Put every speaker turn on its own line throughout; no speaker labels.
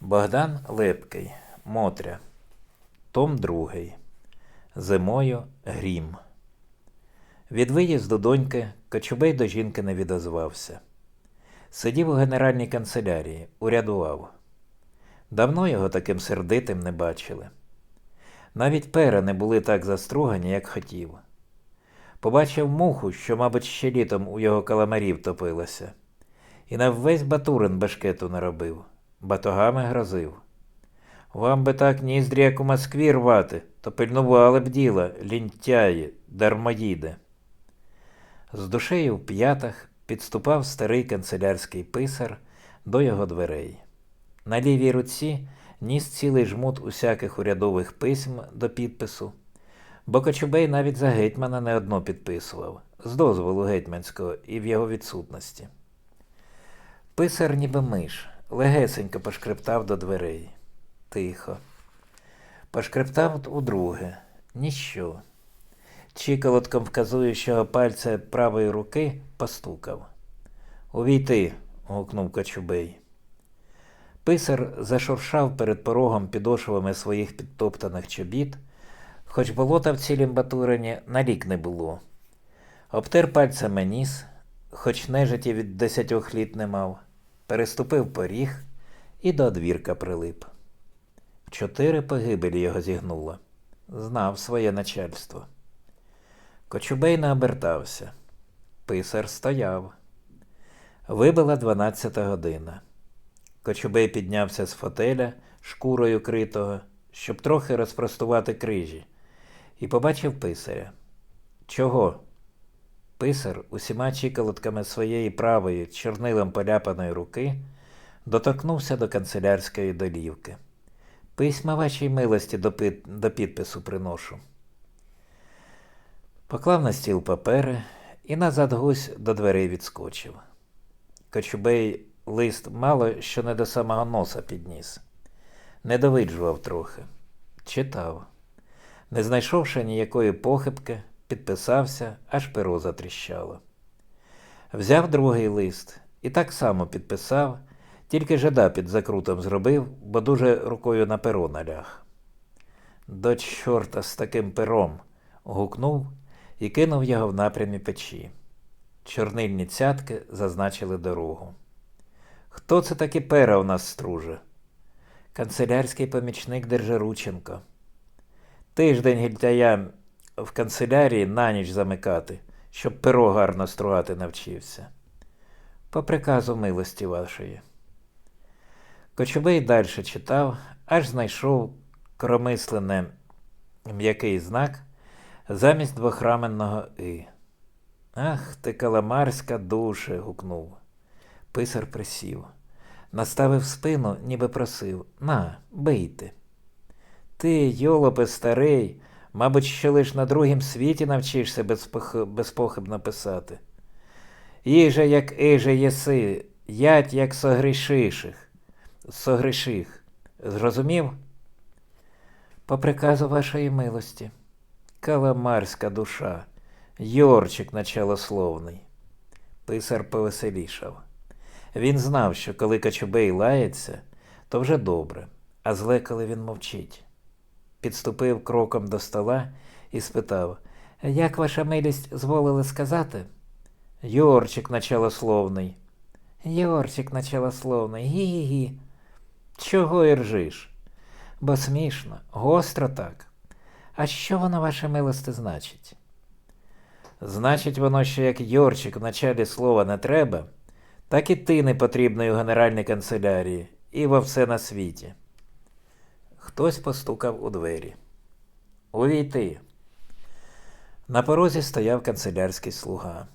Богдан Лепкий, Мотря, Том 2. Зимою грім. Від виїзду доньки Кочубей до жінки не відозвався. Сидів у генеральній канцелярії, урядував. Давно його таким сердитим не бачили. Навіть пера не були так застругані, як хотів. Побачив муху, що, мабуть, ще літом у його каламарів топилася, і на весь батурин бешкету наробив, батогами грозив. Вам би так ніздрі, як у Москві рвати, то пильнували б діла, лінтяї, дармоїди. З душею в п'ятах підступав старий канцелярський писар до його дверей. На лівій руці ніс цілий жмут усяких урядових письм до підпису, бо Кочубей навіть за гетьмана не одно підписував, з дозволу гетьманського і в його відсутності. Писар ніби миш, легесенько пошкрептав до дверей. Тихо. Пошкрептав удруге. Ніщо. Чіколотком вказуючого пальця правої руки постукав. Увійти. гукнув Кочубей. Писар зашуршав перед порогом підошвами своїх підтоптаних чобіт, хоч болота в цілім батурині налік не було. Обтер пальцями ніс, хоч нежиті від десятьох літ не мав, переступив поріг і до одвірка прилип. Чотири погибелі його зігнуло. Знав своє начальство. Кочубей не обертався. Писар стояв. Вибила дванадцята година. Кочубей піднявся з фотеля, шкурою критого, щоб трохи розпростувати крижі, і побачив писаря. Чого? Писар усіма чіколотками своєї правої, чорнилом поляпаної руки, доторкнувся до канцелярської долівки. Письма вашій милості до, пи- до підпису приношу. Поклав на стіл папери і назад гусь до дверей відскочив. Кочубей лист мало що не до самого носа підніс. Не довиджував трохи. Читав. Не знайшовши ніякої похибки, підписався, аж перо затріщало. Взяв другий лист і так само підписав, тільки жада під закрутом зробив, бо дуже рукою на перо наляг. До чорта з таким пером. гукнув і кинув його в напрямі печі. Чорнильні цятки зазначили дорогу. Хто це таки пера у нас струже? Канцелярський помічник Держарученко. Тиждень гільтаям в канцелярії на ніч замикати, щоб перо гарно стругати навчився. По приказу милості вашої. Кочубей далі читав, аж знайшов кромислене м'який знак замість двохраменного «и». Ах ти, каламарська душе. гукнув. Писар присів. Наставив спину, ніби просив На, бийте. Ти, йолопе старий, мабуть, що лиш на другім світі навчишся безпох... безпохибно писати. Їже, як іже єси, ять, як согрішиших, согріших. Зрозумів? По приказу вашої милості. Каламарська душа, Йорчик началословний. Писар повеселішав. Він знав, що коли Кочубей лається, то вже добре, а зле, коли він мовчить. Підступив кроком до стола і спитав, як ваша милість зволили сказати? Йорчик началословний. Йорчик началословний, гі-гі-гі. Чого і ржиш? Бо смішно, гостро так. А що воно, ваше милости, значить? Значить воно, що як Йорчик в началі слова не треба, так і ти не потрібний у Генеральній канцелярії і во все на світі. Хтось постукав у двері. Увійти. На порозі стояв канцелярський слуга.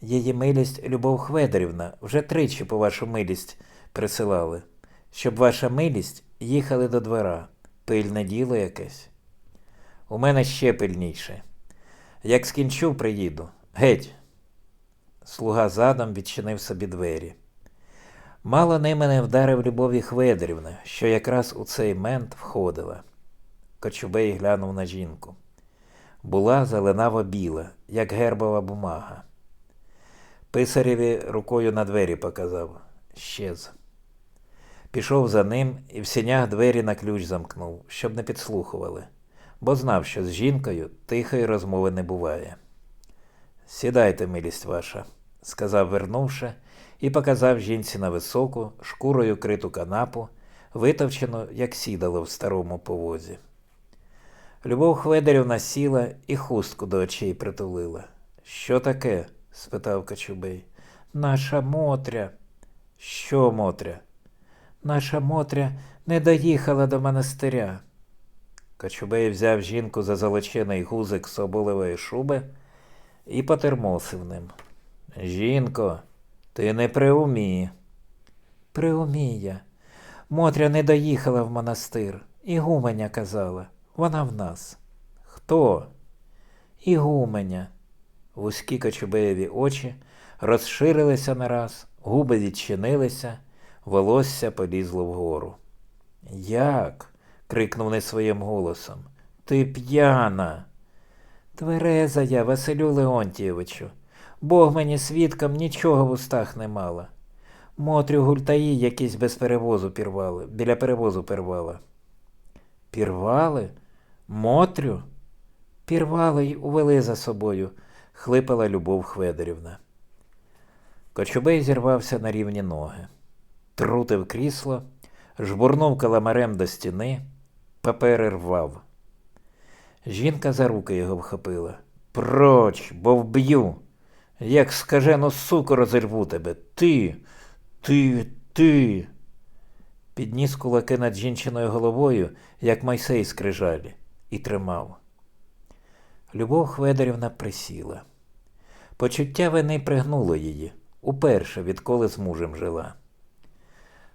Її милість Любов Хведорівна вже тричі по вашу милість присилали, щоб ваша милість їхали до двора. Пильне діло якесь. У мене ще пильніше. Як скінчу, приїду. Геть. Слуга задом відчинив собі двері. Мало не вдарив Любові Хведорівна, що якраз у цей мент входила. Кочубей глянув на жінку. Була зеленаво біла, як гербова бумага. Писареві рукою на двері показав. Щез. Пішов за ним і в сінях двері на ключ замкнув, щоб не підслухували, бо знав, що з жінкою тихої розмови не буває. Сідайте, милість ваша, сказав, вернувши, і показав жінці на високу, шкурою криту канапу, витовчену, як сідало в старому повозі. Любов Хведерівна сіла і хустку до очей притулила. Що таке? спитав Кочубей. Наша Мотря. Що Мотря? Наша Мотря не доїхала до монастиря. Кочубей взяв жінку за золочений гузик соболевої шуби і потермосив ним. Жінко, ти не при умі. При умі я. Мотря не доїхала в монастир. Ігуменя казала. Вона в нас. Хто? Ігуменя. Вузькі кочубеєві очі розширилися нараз, губи відчинилися, волосся полізло вгору. Як? крикнув не своїм голосом. Ти п'яна. Твереза я, Василю Леонтійовичу. Бог мені свідком нічого в устах не мала. Мотрю гультаї якісь без перевозу пірвали, біля перевозу пірвала. Пірвали? Мотрю? Пірвали й увели за собою, хлипала Любов Хведерівна. Кочубей зірвався на рівні ноги, трутив крісло, жбурнув каламарем до стіни, папери рвав. Жінка за руки його вхопила. Проч, бо вб'ю. Як скажену суку розірву тебе. Ти, ти, ти. Підніс кулаки над жінчиною головою, як Мойсей скрижалі, і тримав. Любов Хведерівна присіла. Почуття вини пригнуло її уперше, відколи з мужем жила.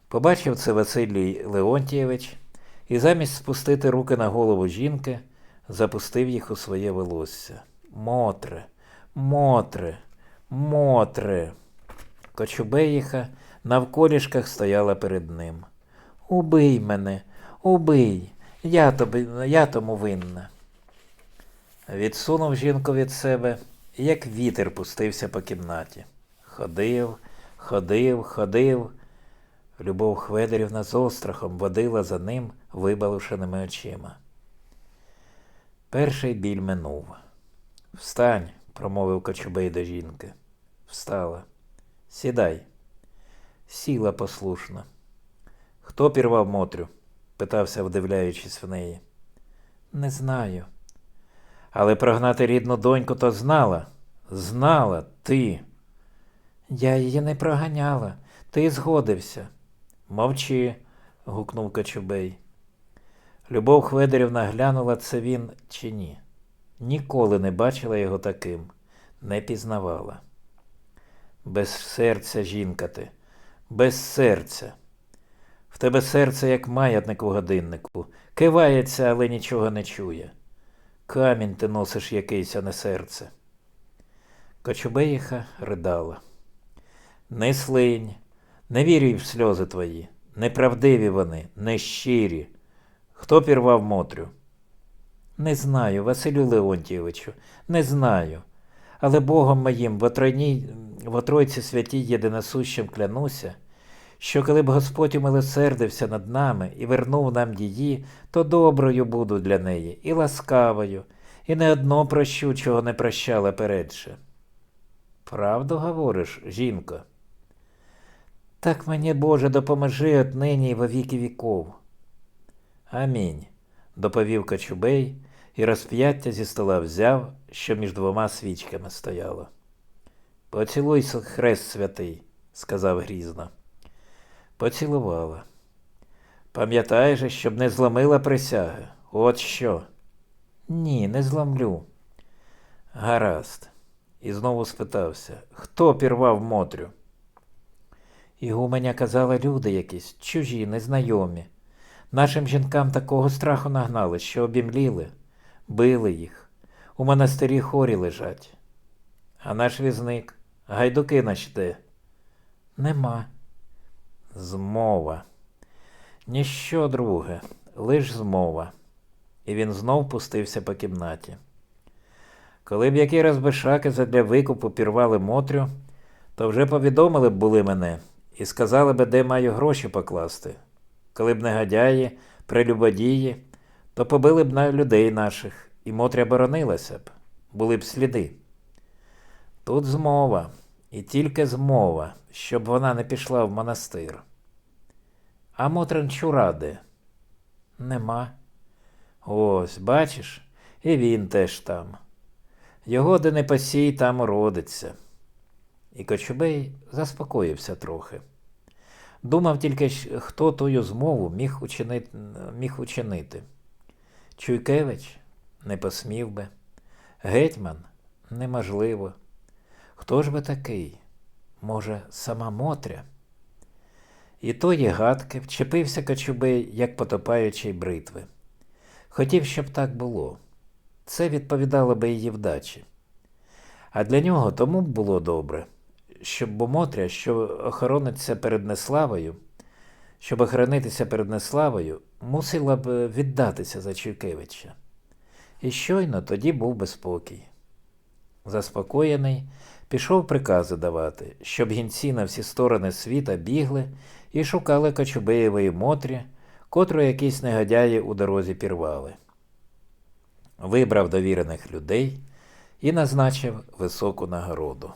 Побачив це Василій Леонтійович і замість спустити руки на голову жінки, запустив їх у своє волосся. Мотре, мотре, мотре. Кочубеїха навколішках стояла перед ним. Убий мене, убий, я, тобі, я тому винна. Відсунув жінку від себе, як вітер пустився по кімнаті. Ходив, ходив, ходив. Любов Хведерівна з острахом водила за ним вибалушеними очима. Перший біль минув. Встань, промовив Кочубей до жінки. Встала. Сідай. Сіла послушно. Хто пірвав Мотрю? питався, вдивляючись в неї. Не знаю. Але прогнати рідну доньку то знала. Знала ти. Я її не проганяла. Ти згодився. Мовчи. гукнув Кочубей. Любов Хведерівна глянула, це він чи ні. Ніколи не бачила його таким, не пізнавала. Без серця, жінка ти, без серця. В тебе серце, як маятник у годиннику, кивається, але нічого не чує. Камінь ти носиш якийсь, а не серце. Кочубеїха ридала. Не слинь, не вірюй в сльози твої, неправдиві вони, нещирі. Хто пірвав Мотрю? Не знаю, Василю Леонтійовичу, не знаю. Але Богом моїм в отройній, в отройці святій єдиносущим клянуся, що коли б Господь умилосердився над нами і вернув нам її, то доброю буду для неї і ласкавою, і не одно прощу, чого не прощала передше. Правду говориш, жінко? Так мені, Боже, допоможи отнині і во віки віков. Амінь, доповів Кочубей і розп'яття зі стола взяв, що між двома свічками стояло. Поцілуй хрест святий, сказав грізно. Поцілувала. Пам'ятай же, щоб не зломила присяги. От що. Ні, не зломлю. Гаразд. І знову спитався, хто пірвав Мотрю? Ігуменя казала люди якісь, чужі, незнайомі. Нашим жінкам такого страху нагнали, що обімліли, били їх. У монастирі хорі лежать. А наш візник, гайдуки наш де? Нема. Змова. Ніщо друге, лиш змова. І він знов пустився по кімнаті. Коли б які розбишаки задля викупу пірвали Мотрю, то вже повідомили б були мене, і сказали би, де маю гроші покласти. Коли б негодяї, прелюбодії, то побили б на людей наших, і Мотря боронилася б, були б сліди. Тут змова, і тільки змова, щоб вона не пішла в монастир. А Мотрин чуради? Нема. Ось, бачиш, і він теж там. Його де не посій, там уродиться. І Кочубей заспокоївся трохи. Думав тільки, хто тую змову міг учинити. Міг учинити. Чуйкевич не посмів би. Гетьман неможливо. Хто ж би такий? Може, сама Мотря? І тої гадки вчепився Кочубей, як потопаючий бритви. Хотів, щоб так було. Це відповідало би її вдачі. А для нього тому б було добре, щоб бо Мотря, що охорониться перед неславою, щоб охоронитися перед неславою, мусила б віддатися за Чуйкевича. І щойно тоді був би спокій. Заспокоєний, пішов прикази давати, щоб гінці на всі сторони світа бігли і шукали Кочубеєвої Мотрі, котру якісь негодяї у дорозі пірвали. Вибрав довірених людей і назначив високу нагороду.